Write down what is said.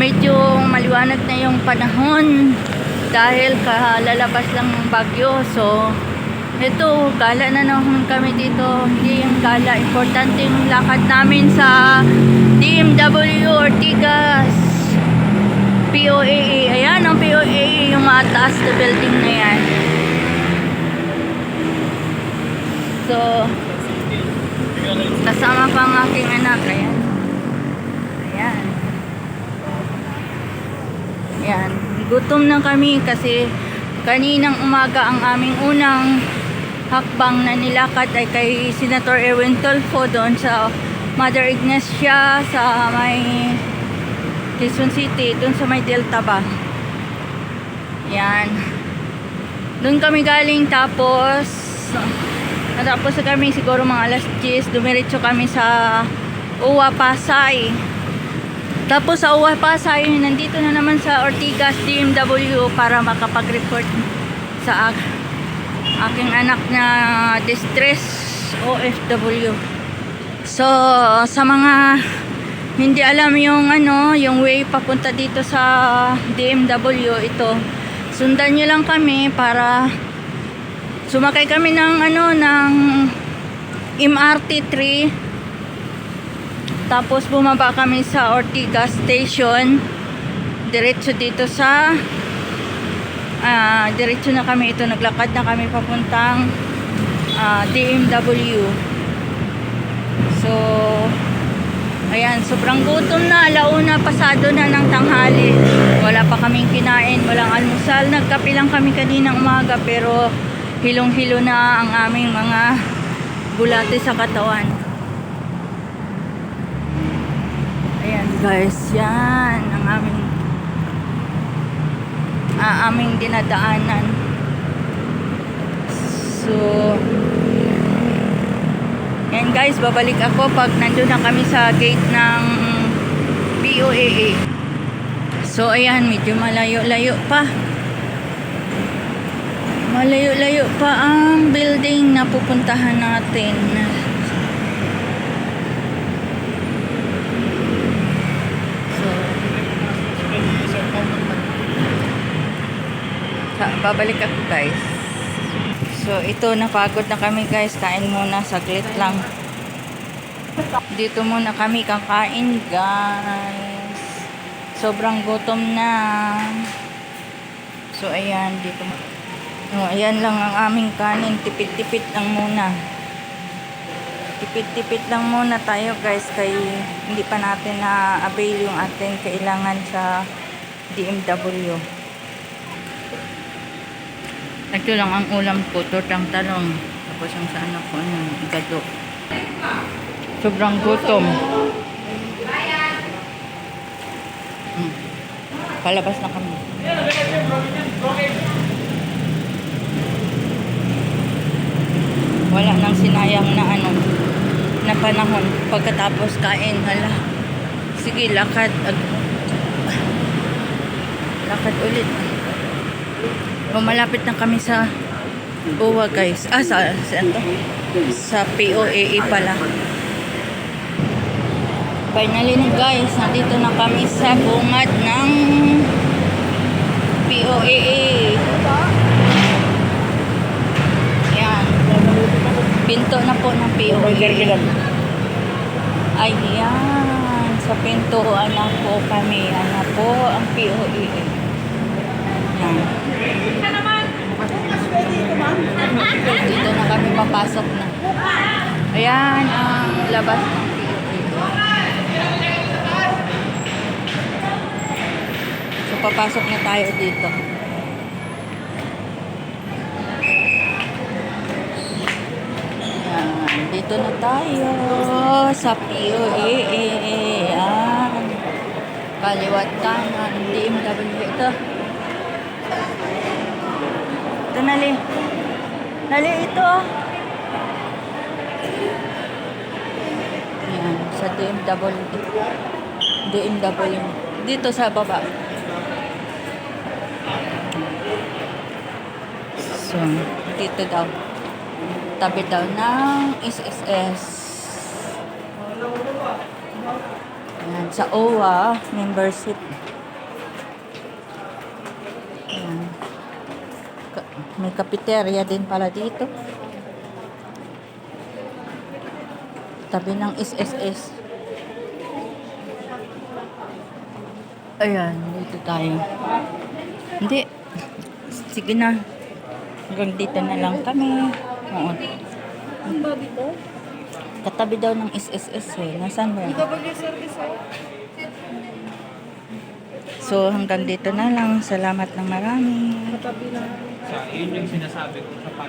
medyo maliwanag na yung panahon dahil kalalabas lang ng bagyo. So, ito, gala na naman kami dito. Hindi yung gala. Importante yung lakad namin sa DMW Ortigas. POAA. Ayan, ang POAA, yung mataas na building na yan. So, kasama pa ang aking anak. Ayan. Ayan. Ayan. Gutom na kami kasi kaninang umaga ang aming unang hakbang na nilakad ay kay Senator Erwin Tolfo doon sa Mother Ignacia sa may Quezon City, doon sa may Delta ba. Yan. Doon kami galing tapos natapos na kami siguro mga alas 10, dumiretso kami sa Uwa Pasay. Tapos sa Uwa Pasay, nandito na naman sa Ortigas DMW para makapag-report sa ak- aking anak na distress OFW. So, sa mga hindi alam yung ano, yung way papunta dito sa DMW ito. Sundan niyo lang kami para sumakay kami ng ano ng MRT 3 tapos bumaba kami sa Ortigas Station diretso dito sa ah diretso na kami ito naglakad na kami papuntang ah, DMW so Ayan, sobrang gutom na. Alauna, pasado na ng tanghali. Wala pa kaming kinain, walang almusal. Nagkape lang kami kaninang umaga pero hilong-hilo na ang aming mga bulate sa katawan. Ayan guys, yan ang aming ah, aming dinadaanan. So, yan guys, babalik ako pag nandun na kami sa gate ng POAA. So ayan, medyo malayo-layo pa. Malayo-layo pa ang building na pupuntahan natin. So, sa- babalik ako guys. So, ito, napagod na kami guys. Kain muna, saglit lang. Dito muna kami kakain guys. Sobrang gutom na. So, ayan, dito. Oh, ayan lang ang aming kanin. Tipid-tipid lang muna. Tipid-tipid lang muna tayo guys. Kay hindi pa natin na-avail yung ating kailangan sa DMW. Ito lang ang ulam ko, tortang talong. Tapos ang sa anak ko, ano, gado. Sobrang gutom. Hmm. Palabas na kami. Wala nang sinayang na ano, na panahon. Pagkatapos kain, hala. Sige, lakad. Lakad ulit. Pumalapit na kami sa Uwa guys. Ah, sa, sa, ano to? sa POAA pala. Finally na guys, nandito na kami sa bungad ng POAA. Yan. Pinto na po ng POAA. Ayan. Sa pintuan na po kami. Ano po ang POAA. Yan. Dito na kami papasok na. Ayan ang labas ng. So papasok na tayo dito. Ayan, dito na tayo sa POA. Ayan. Kaliwat kanan. DMW ito. Ito nali. Nali ito. Ayan, sa DMW. DMW. Dito sa baba. So, dito daw. Tabi daw ng SSS. Ayan, sa OWA membership. Ayan. Ka- May cafeteria din pala dito. Tabi ng SSS. Ayan, dito tayo. Hindi. Sige na. Hanggang dito na lang kami. Oo. Ang babi to? Katabi daw ng SSS eh. Nasaan service oh. So hanggang dito na lang. Salamat ng marami. Katabi lang. Sa yun yung sinasabi ko sa pala.